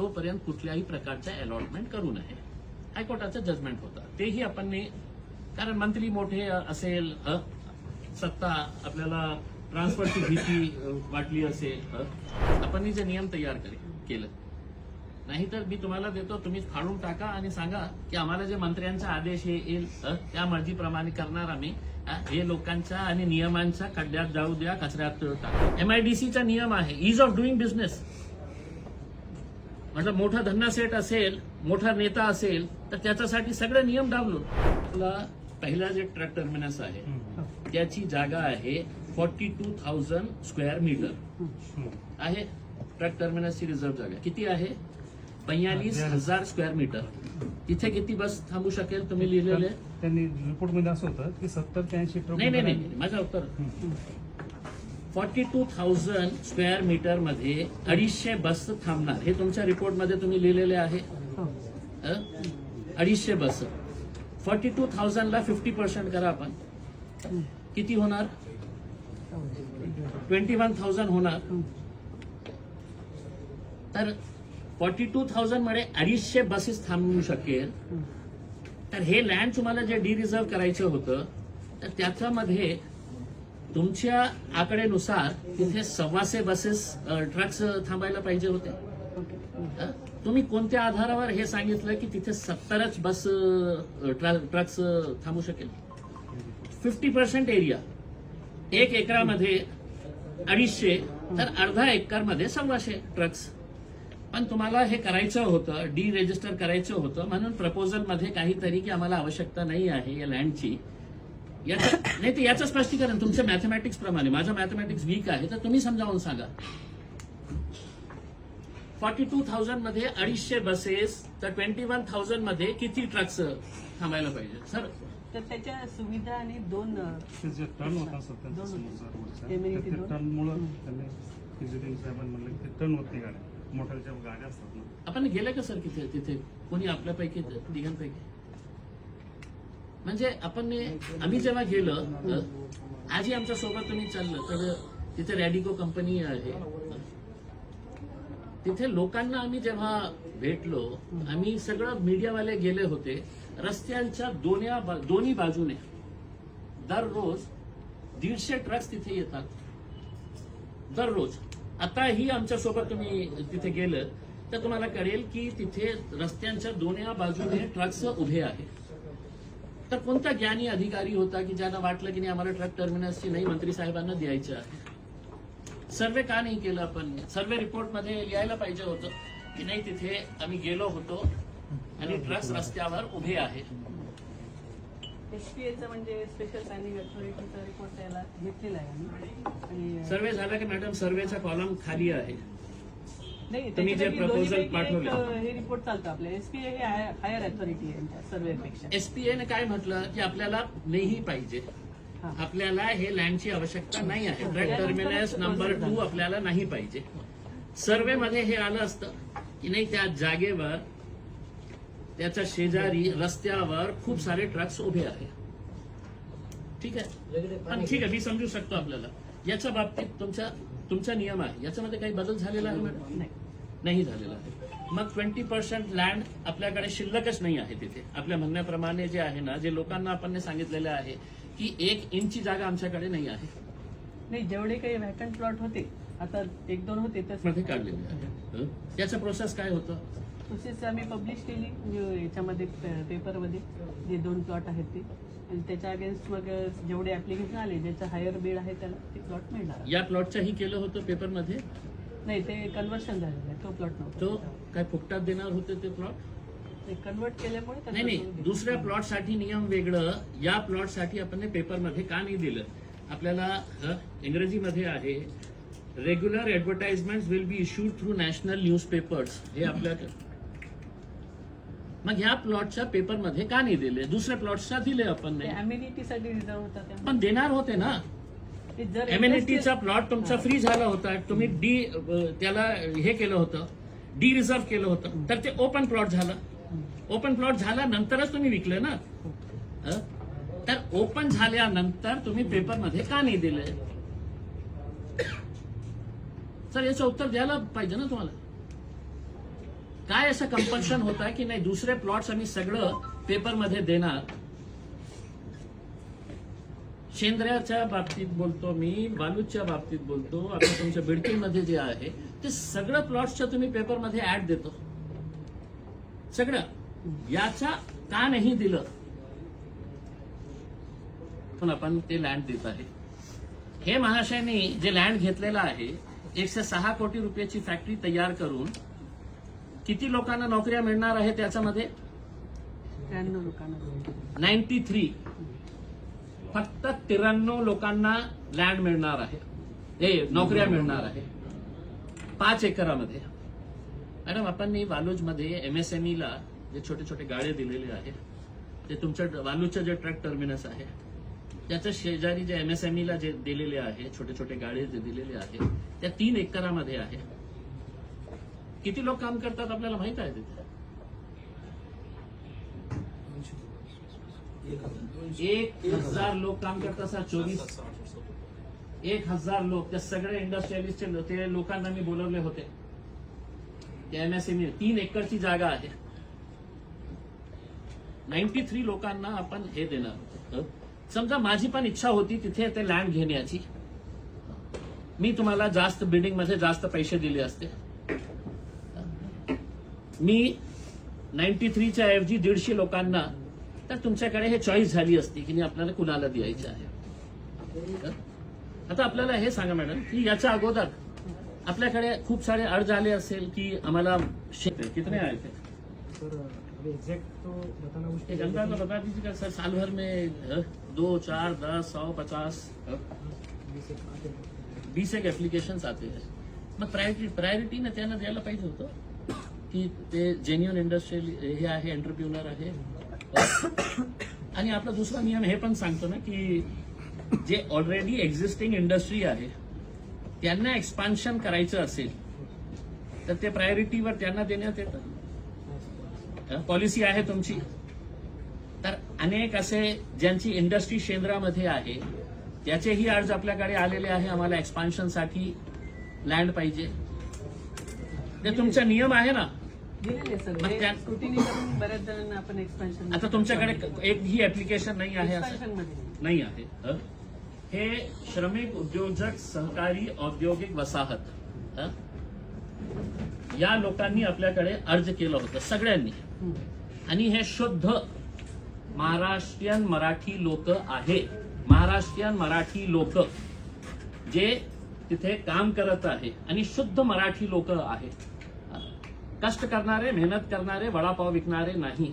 तोपर्यंत कुठल्याही प्रकारच्या अलॉटमेंट करू नये. हायकोर्टाचं जजमेंट होतं. तेही आपण कारण मंत्री मोठे असेल सत्ता आपल्याला ट्रान्सफरची भीती वाटली असेल आपण जे नियम तयार केलं. नाहीतर मी तुम्हाला देतो तुम्ही फाडून टाका आणि सांगा की आम्हाला जे मंत्र्यांचा आदेश हे येईल त्या मर्जीप्रमाणे करणार आम्ही. हे लोकांच्या आणि नियमांच्या खड्ड्यात जाऊ द्या कचऱ्यात टाका. एमआयडीसीचा नियम आहे इज ऑफ डुईंग बिझनेस म्हटलं मोठा धन्ना सेट असेल मोठा नेता असेल तर त्याच्यासाठी सगळे नियम डावलून. आपला पहिला जे ट्रक टर्मिनस आहे त्याची जागा आहे forty two thousand square metre. आहे ट्रक टर्मिनसची रिझर्व्ह जागा. किती आहे? बयालीस हजार स्क्वेअर मीटर. तिथे किती बस थांबू शकेल तुम्ही लिहिलेले? त्यांनी रिपोर्टमध्ये असं होतं की सत्तर ते ऐंशी नाही नाही माझं उत्तर. फॉर्टी टू थाउजंड स्क्वेअर मीटरमध्ये अडीचशे बस थांबणार. हे तुमच्या रिपोर्टमध्ये तुम्ही लिहिलेले आहे. अ? अडीचशे बस. फॉर्टी टू थाउजंडला फिफ्टी पर्सेंट करा आपण. किती होणार? ट्वेंटी वन थाउजंड होणार. तर फॉर्टी टू थाउजंडमध्ये अडीचशे बसेस थांबू शकेल. तर हे लँड तुम्हाला जे डी रिझर्व करायचं होतं तर त्याच्यामध्ये तुमच्या आकडेनुसार तिथे सव्वाशे बसेस ट्रक्स थांबायला पाहिजे होते? तुम्ही कोणत्या आधारावर हे सांगितलं की तिथे सत्तरच बस ट्रक्स थांबू शकेल? फिफ्टी पर्सेंट एरिया एक एकरामध्ये अडीचशे तर अर्धा एकरमध्ये सव्वाशे ट्रक्स पण तुम्हाला हे करायचं होतं डी रेजिस्टर करायचं होतं म्हणून प्रपोजलमध्ये काहीतरी की आम्हाला आवश्यकता नाही आहे या लँडची याचं नाही ते याचं स्पष्टीकरण तुमच्या मॅथमॅटिक्स प्रमाणे. माझं मॅथमॅटिक्स वीक आहे तर तुम्ही समजावून सांगा. फॉर्टी टू थाउजंडमध्ये अडीचशे बसेस तर ट्वेंटी वन थाउजंडमध्ये किती ट्रक्स थांबायला पाहिजे? सर तर त्याच्या सुविधा आणि दोन जे टर्न होता असं त्यांचा दोन समोरचा रोडचा, Amenity तर ते दोन. टर्नमुळं त्यांनी इंजिनिअरिंग साहेबांनी म्हणलं की ते टर्न होत नाही गाड्या. मोठ्या ज्या गाड्या असतात ना. आपण गेले का सर तिथे तिथे? कोणी आपल्यापैकी तिघांपैकी म्हणजे आपण आम्ही जेव्हा गेलो आजही आमच्यासोबत तुम्ही चाललं तर तिथे रॅडिको कंपनी आहे. तिथे लोकांना आम्ही जेव्हा भेटलो आम्ही सगळं मीडियावाले गेले होते रस्त्यांच्या दोन्या दोन्ही बाजूने. दररोज दीडशे ट्रक्स तिथे येतात. दररोज. आताही आमच्यासोबत तुम्ही तिथे गेलं तर तुम्हाला कळेल की तिथे रस्त्यांच्या दोन्ही बाजूने ट्रक्स उभे आहेत. तर कोणता ज्ञानी अधिकारी होता की ज्यांना वाटलं की नाही आम्हाला ट्रक टर्मिनसची नाही मंत्री साहेबांना द्यायचं आहे? सर्वे का नाही केलं आपण? सर्वे रिपोर्टमध्ये लिहायला पाहिजे होतं की नाही तिथे आम्ही गेलो होतो आणि ट्रक्स रस्त्यावर उभे आहेत एसपीएचा म्हणजे स्पेशल प्लॅनिंग रिपोर्ट घेतलेला आहे सर्वे झाला की मॅडम सर्वेचा कॉलम खाली आहे. नाही तुम्ही जे दोन्हीपैकी एक, पाठवलं. अ, हे रिपोर्ट चालतं आपल्या एसपीए हे हायर अथॉरिटी आहे सर्वेपेक्षा एसपीएने काय म्हटलं की आपल्याला नाही पाहिजे. हा. आपल्याला हे लँडची आवश्यकता नाही आहे. ट्रक टर्मिनस नंबर टू आपल्याला नाही पाहिजे. सर्वे मध्ये हे आलं असतं की नाही त्या जागेवर त्याच्या शेजारी रस्त्यावर खूप सारे ट्रक्स उभे आहेत. ठीक आहे? पण ठीक आहे मी समजू शकतो आपल्याला. याच्या बाबतीत तुमचा तुमचा नियम आहे. याच्यामध्ये काही बदल झालेला आहे मॅडम? नाही. नाही झालेला आहे. मग ट्वेंटी पर्सेंट लँड आपल्याकडे शिल्लकच नाही आहे तिथे. आपल्या म्हणण्याप्रमाणे जे आहे ना जे लोकांना आपण सांगितलेलं आहे की एक इंची जागा आमच्याकडे नाही आहे. नाही जेवढे काही व्हॅकंट प्लॉट होते आता एक दोन होते मध्ये काढलेले आहे? त्याचं प्रोसेस काय होतं? प्रोसेस आम्ही पब्लिश केली याच्यामध्ये पेपरमध्ये जे दोन प्लॉट आहेत ते. आणि त्याच्या अगेन्स्ट मग जेवढे ऍप्लिकेशन आले ज्याचं हायर बीड आहे त्याला ते प्लॉट मिळणार. या प्लॉटचंही केलं होतं पेपरमध्ये नाही ते कन्वर्शन झालेलं आहे. तो प्लॉट तो नव्हता काय फुकटात देणार होते ते प्लॉट ते कन्वर्ट केल्यामुळे नाही त्यांना नाही करून दिलं. दुसऱ्या प्लॉटसाठी नियम वेगळं. या प्लॉटसाठी आपण पेपरमध्ये का नाही दिलं? आपल्याला इंग्रजीमध्ये आहे regular advertisement will be issued through national newspapers हे आपल्या मग ह्या प्लॉटच्या पेपरमध्ये का नाही दिले? दुसऱ्या प्लॉटच्या दिले आपण ते नाही. अम्युनिटीसाठी रिझर्व होता त्यामुळे पण देणार होते ना. एम्युनिटीचा प्लॉट तुमचा फ्री झाला होता तुम्ही डी त्याला हे केलं होतं डी रिझर्व केलं होतं तर ते ओपन प्लॉट झालं. ओपन प्लॉट झाल्यानंतरच तुम्ही विकलं ना? तर ओपन झाल्यानंतर तुम्ही पेपरमध्ये का नाही दिले? सर याचं उत्तर द्यायला पाहिजे ना तुम्हाला. काय असं कंपल्शन होत की नाही दुसरे प्लॉट्स आम्ही सगळं पेपरमध्ये देणार शेंद्र्याच्या बाबतीत बोलतो मी बालूच्या बाबतीत बोलतो. आता तुमच्या बिडकीमध्ये जे आहे ते सगळं प्लॉट्सच्या तुम्ही पेपरमध्ये ऍड देतो. सगळं. याचा का नाही दिलं? पण आपण ते लँड देत आहे. हे महाशयने जे लँड घेतलेलं आहे एकशे सहा कोटी रुपयाची फॅक्टरी तयार करून किती लोकांना नोकऱ्या मिळणार आहे त्याच्यामध्ये? नाईन्टी थ्री फक्त त्र्याण्णव लोकांना लँड मिळणार आहे. हे नोकऱ्या मिळणार आहे. पाच एकरामध्ये. मॅडम आपण वालूजमध्ये एमएसएमई ला जे छोटे छोटे गाळे दिलेले आहे ते तुमच्या वालूजचं जे ट्रक टर्मिनस आहे त्याच्या शेजारी जे एमएसएमई ला जे दिलेले आहे छोटे छोटे गाळे जे दिलेले आहे त्या तीन एकरामध्ये आहे. किती लोक काम करतात आपल्याला माहीत आहे तिथे? एक हजार लोक काम करत सर चोवीस एक हजार लोक. त्या सगळ्या इंडस्ट्रियलिस्ट ते लोकांना मी बोलवले होते. एमएसएमई तीन एकरची जागा आहे. नाईन्टी थ्री लोकांना आपण हे देणार होतो. समजा माझी पण इच्छा होती तिथे ते लँड घेण्याची. मी तुम्हाला जास्त बिल्डिंगमध्ये जास्त पैसे दिले असते. मी नाईन्टी थ्रीच्या ऐवजी दीडशे लोकांना तर तुमच्याकडे हे चॉईस झाली असती की नाही आपल्याला कुणाला द्यायचे आहे? आता आपल्याला हे सांगा मॅडम की याच्या अगोदर आपल्याकडे खूप सारे अर्ज आले असेल की आम्हाला कितने आए थे तो एक अंदाजा बता दीजिएगा सर साल भर में दो चार दस सौ पचास बीस एक आते हैं। बीस एक ऍप्लिकेशन आते हैं। मग प्रायोरिटी प्रायोरिटी ना त्यांना द्यायला पाहिजे होतं? की ते जेन्युन इंडस्ट्रियल हे आहे एंटरप्रिन्युअर आहे? आणि आपला दुसरा नियम हे पण सांगतो ना की जे ऑलरेडी एक्झिस्टिंग इंडस्ट्री आहे त्यांना एक्सपान्शन करायचं असेल तर ते प्रायोरिटीवर त्यांना देण्यात येतं. पॉलिसी आहे तुमची. तर अनेक असे ज्यांची इंडस्ट्री क्षेत्रामध्ये आहे त्याचेही अर्ज आपल्याकडे आलेले आहे आम्हाला एक्सपान्शनसाठी लँड पाहिजे. ते तुमचा नियम आहे ना? दिलेले मग सगळे त्या- स्क्रुटिनी करून बऱ्याच जणांना आपण एक्सपान्शन आता तुमच्याकडे एक ही ऍप्लिकेशन नाही आहे असं एक्सपान्शनमध्ये नाही. आहे हं? हे श्रमिक उद्योजक सहकारी औद्योगिक वसाहत हं? या लोकांनी आपल्याकडे अर्ज केलं होतं सगळ्यांनी. आणि हे शुद्ध महाराष्ट्रीयन मराठी लोक आहे. महाराष्ट्रीयन मराठी लोक जे तिथे काम करत आहे. आणि शुद्ध मराठी लोक आहे कष्ट करणारे मेहनत करणारे वडापाव विकणारे नाही.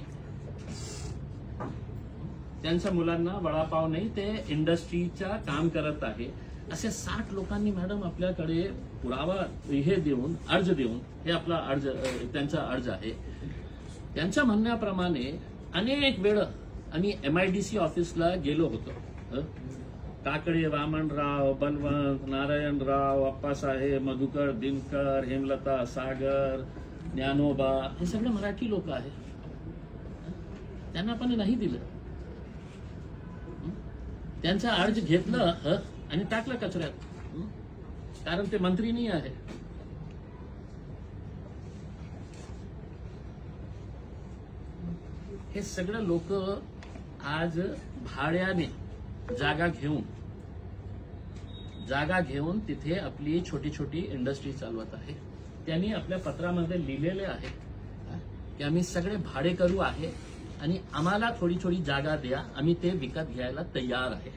त्यांच्या मुलांना वडापाव नाही ते इंडस्ट्रीच्या काम करत आहे. असे साठ लोकांनी मॅडम आपल्याकडे पुरावा हे देऊन अर्ज देऊन हे आपला अर्ज त्यांचा अर्ज आहे. त्यांच्या म्हणण्याप्रमाणे अनेक वेळ आम्ही सी ऑफिसला गेलो होतो. काकडे वामनराव बलवंत नारायणराव अप्पासाहेब मधुकर दिनकर हेमलता सागर ज्ञानोबा हे सगळे मराठी लोक आहेत. त्यांना आपण नाही दिलं. त्यांचा अर्ज घेतलं आणि टाकलं कचऱ्यात. कारण ते मंत्री नाही आहे. हे सगळं लोक आज भाड्याने जागा घेऊन जागा घेऊन तिथे आपली छोटी छोटी इंडस्ट्री चालवत आहे. त्यांनी आपल्या पत्रामध्ये लिहिलेले आहे. की आम्ही सगळे भाडे करू आहे आणि आम्हाला थोडी थोडी जागा द्या आम्ही ते विकत घ्यायला तयार आहे.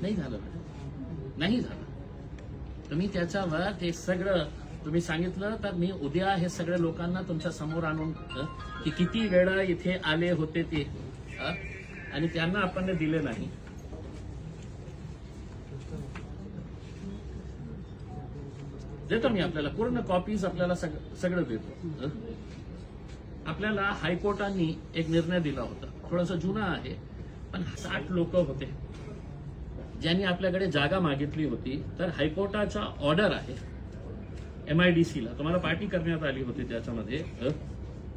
नाही झालं नाही झालं. तुम्ही त्याच्यावर ते सगळं तुम्ही सांगितलं तर मी उद्या हे सगळ्या लोकांना तुमच्यासमोर आणून की किती वेळा इथे आले होते ते आणि त्यांना आपण दिले नाही. देतो मी आपल्याला. पूर्ण कॉपीज आपल्याला सग- सगळं देतो. आपल्याला हायकोर्टाने एक निर्णय दिला होता. थोडासा जुना आहे पण साठ लोक होते. ज्यांनी आपल्याकडे जागा मागितली होती तर हायकोर्टाचा ऑर्डर आहे एमआयडीसीला तुम्हाला पार्टी करण्यात आली होती त्याच्यामध्ये.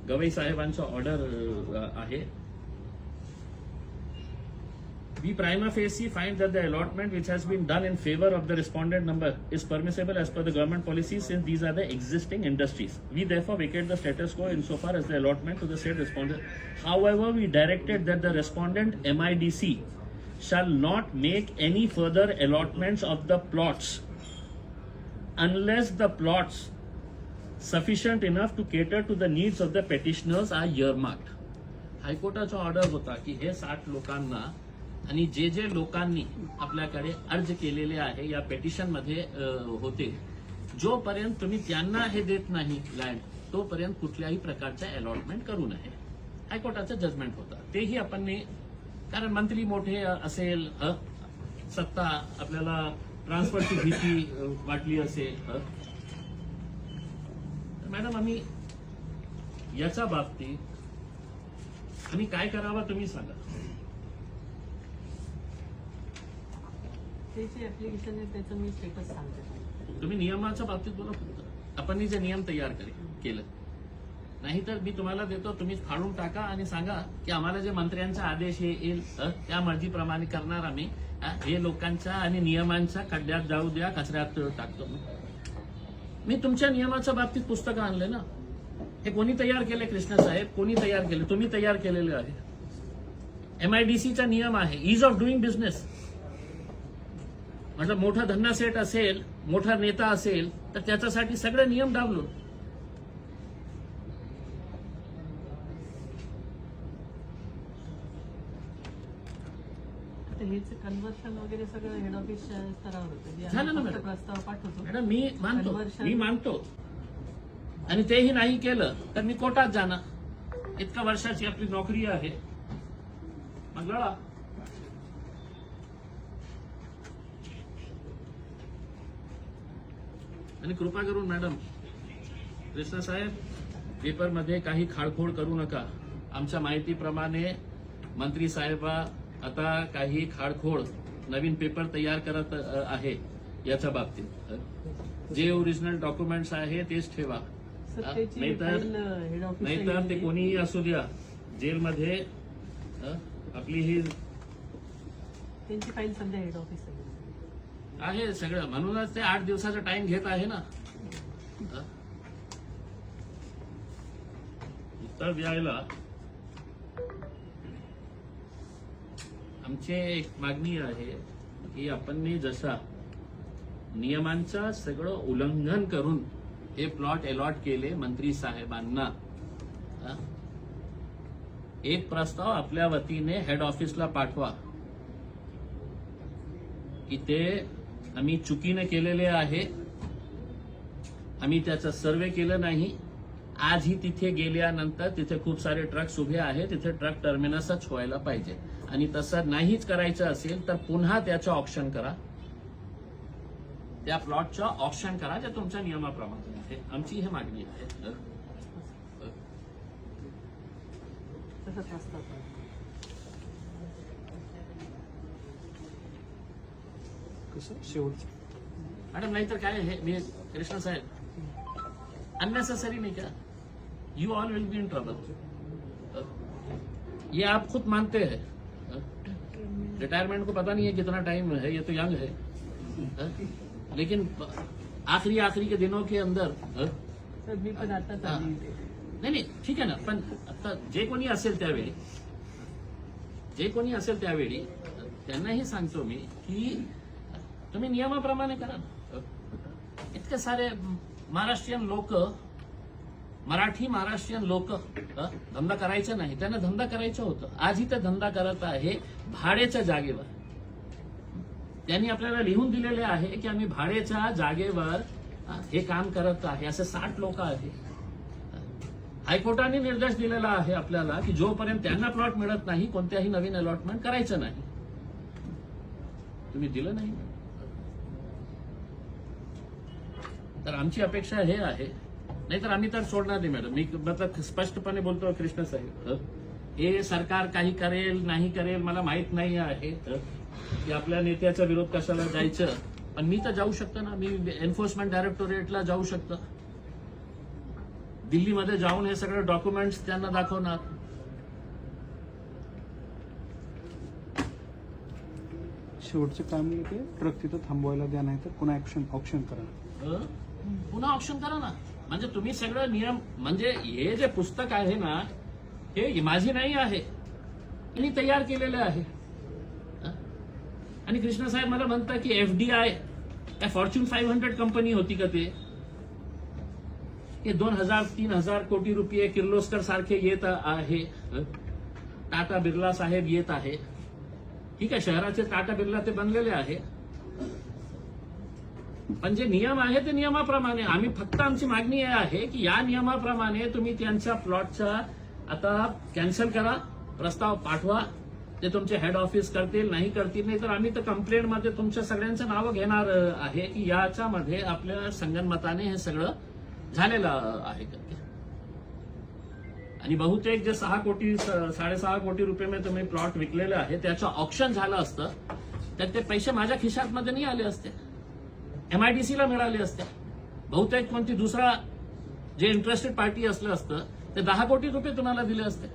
गवई साहेबांचा ऑर्डर आहे. we prima facie find that the allotment which has been done in favor of the respondent number is permissible as per the government policies since these are the existing industries. We therefore vacate the status quo insofar as the allotment to the said respondent. However, we directed that the respondent MIDC shall not make any further allotments of the plots unless the plots sufficient enough to cater to the needs of the petitioners are earmarked. हायकोर्टाचा order होता की हे साठ लोकांना आणि जे जे लोकांनी आपल्याकडे अर्ज केलेले आहे या पेटिशनमध्ये होते जोपर्यंत तुम्ही त्यांना हे देत नाही लँड तोपर्यंत कुठल्याही प्रकारच्या अलॉटमेंट करू नये. हायकोर्टाचं जजमेंट होतं. तेही आपण कारण मंत्री मोठे असेल सत्ता आपल्याला ट्रान्सफरची भीती वाटली असेल तर मॅडम आम्ही याच्या बाबतीत आम्ही काय करावं तुम्ही सांगा. ते जे ऍप्लिकेशन आहे त्याचं मी स्टेटस सांगते तुम्ही नियमाच्या बाबतीत बोला फक्त. आपण जे नियम तयार केलं. नाहीतर मी तुम्हाला देतो तुम्ही फाडून टाका आणि सांगा की आम्हाला जे मंत्र्यांचा आदेश हे येईल त्या मर्जीप्रमाणे करणार आम्ही. हे लोकांच्या आणि नियमांच्या खड्ड्यात जाऊ द्या कचऱ्यात टाकतो. मी तुमच्या नियमाच्या बाबतीत पुस्तकं आणले ना. हे कोणी तयार केले कृष्ण साहेब? कोणी तयार केले? तुम्ही तयार केलेले आहे. एमआयडीसीचा नियम आहे. इज ऑफ डुईंग बिझनेस म्हटलं मोठा धंदा सेट असेल मोठा नेता असेल तर त्याच्यासाठी सगळे नियम हेच कन्व्हर्शन वगैरे सगळं हेड ऑफिस स्तरावर होतं. जे झालं ना आम्ही फक्त मॅडम. प्रस्ताव पाठवतो. मॅडम मी मानतो. मी मानतो. आणि तेही नाही केलं तर मी कोर्टात जाणार. इतका वर्षाची आपली नोकरी आहे. मग लढा आणि कृपा करून मॅडम कृष्णा साहेब पेपरमध्ये काही खाळखोळ करू नका. आमच्या माहितीप्रमाणे मंत्री साहेबा आता काही खाळखोळ नवीन पेपर तयार करत आहे याच्या बाबतीत. जे ओरिजिनल डॉक्युमेंट्स आहे तेच ठेवा. नाहीतर ऑफिस नाहीतर ते कोणीही असू द्या. जेलमध्ये आपली ही त्यांची फाईल सध्या हेड ऑफिस आहे सगळं म्हणूनच ते आठ दिवसाचा टाइम घेत आहे ना? उत्तर द्यायला आमची एक मागणी आहे की आपण जसा नियमांचं सगळं उल्लंघन करून हे प्लॉट अलॉट केले मंत्री साहेबांना? एक प्रस्ताव आपल्या वतीने हेड ऑफिसला पाठवा की ते आम्ही चुकीने केलेले आहे. आम्ही त्याचा सर्वे केलं नाही. आजही तिथे गेल्यानंतर तिथे खूप सारे ट्रक्स उभे आहेत. तिथे ट्रक टर्मिनसच व्हायला पाहिजे. आणि तसं नाहीच करायचं असेल तर पुन्हा त्याचं ऑप्शन करा. त्या प्लॉटचं ऑप्शन करा जे तुमच्या नियमाप्रमाणे आहे. आमची ही मागणी आहे. कसं मॅडम नाहीतर काय हे मी कृष्ण साहेब अननेसेसरी नहीं क्या you all will be in trouble ये आप खुद मानते हैं रिटायरमेंट को पता नहीं है कितना टाइम है ये तो यंग है? लेकिन आखिरी आखिरी के दिनों के अंदर? सर मी पण आताच आली इथे. नाही नाही ठीक आहे ना पण आता जे कोणी असेल त्यावेळी जे कोणी असेल त्यावेळी त्यांनाही सांगतो मी की तुम्ही नियमाप्रमाणे करा ना. इतके सारे महाराष्ट्रीयन लोक मराठी महाराष्ट्रीयन लोक धंदा करायचा नाही. त्यांना धंदा करायचं होतं. आजही ते धंदा करत आहे भाड्याच्या जागेवर. त्यांनी आपल्याला लिहून दिलेले आहे की आम्ही भाड्याच्या जागेवर हे काम करत आहे. असे साठ लोक आहेत हायकोर्टाने निर्देश दिलेला आहे आपल्याला की जोपर्यंत त्यांना प्लॉट मिळत नाही कोणत्याही नवीन अलॉटमेंट करायचं नाही. तुम्ही दिलं नाही. तर आमची अपेक्षा हे आहे. नाहीतर आम्ही तर सोडणार नाही मॅडम. मी मतलब स्पष्टपणे बोलतो कृष्ण साहेब हं? सरकार काही करेल नाही करेल मला माहीत नाही आहे? की आपल्या नेत्याचा विरोध कशाला जायचं पण मी तर जाऊ शकतो ना. मी एन्फोर्समेंट डायरेक्टोरेटला जाऊ शकतो. दिल्लीमध्ये जाऊन हे सगळे डॉक्युमेंट्स त्यांना दाखवणार. शेवटचं काम ट्रक तिथं थांबवायला द्या नाही तर पुन्हा ऍक्शन ऑप्शन करा? पुन्हा ऑप्शन करा ना. म्हणजे तुम्ही सगळं नियम म्हणजे हे जे पुस्तक आहे ना हे माझी नाही आहे. मी तयार केलेलं आहे. आणि कृष्णा साहेब मला म्हणतात की एफ डी काय फॉर्च्यून फाईव्ह हंड्रेड कंपनी होती का ते? हे दोन हजार तीन हजार कोटी रुपये किर्लोस्कर सारखे येत आहे. टाटा बिर्ला साहेब येत आहे. ठीक आहे शहराचे टाटा बिर्ला ते बनलेले आहे. पण जे नियम आहे ते नियमाप्रमाणे. आम्ही फक्त आमची मागणी हे आहे की या नियमाप्रमाणे तुम्ही त्यांच्या प्लॉटचा आता कॅन्सल करा प्रस्ताव पाठवा ते तुमचे हेड ऑफिस करतील नाही करतील नाही तर आम्ही तर कंप्लेंटमध्ये तुमच्या सगळ्यांचं नावं घेणार आहे की याच्यामध्ये आपल्या संगनमताने हे सगळं झालेलं आहे. आणि बहुतेक जे सहा कोटी साडेसहा कोटी रुपये में तुम्ही प्लॉट विकलेले आहे त्याचं ऑप्शन झालं असतं तर ते पैसे माझ्या खिशात मध्ये नाही आले असते. एमआयडीसीला मिळाले असते. बहुतेक कोणती दुसरा जे इंटरेस्टेड पार्टी असलं असतं ते दहा कोटी रुपये तुम्हाला दिले असते.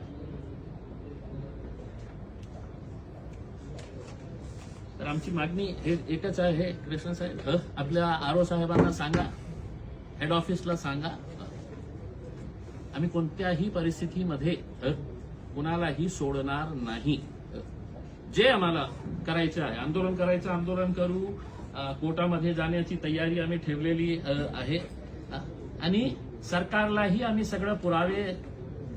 तर आमची मागणी हे एकच आहे कृष्ण साहेब आपल्या आरो साहेबांना सांगा हेड ऑफिसला सांगा. आम्ही कोणत्याही परिस्थितीमध्ये कुणालाही सोडणार नाही. जे आम्हाला करायचं आहे आंदोलन करायचं आंदोलन करू कोर्टामध्ये जाण्याची तयारी आम्ही ठेवलेली आहे. आणि सरकारलाही आम्ही सगळं पुरावे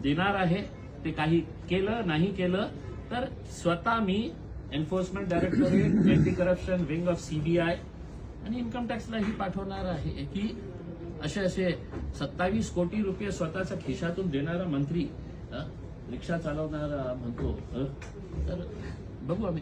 देणार आहे. ते काही केलं नाही केलं तर स्वतः मी enforcement directorate anti corruption wing of CBI आणि इन्कम टॅक्सलाही पाठवणार आहे की असे असे सत्तावीस कोटी रुपये स्वतःच्या खिशातून देणारा मंत्री रिक्षा चालवणारा म्हणतो तर बघू आम्ही.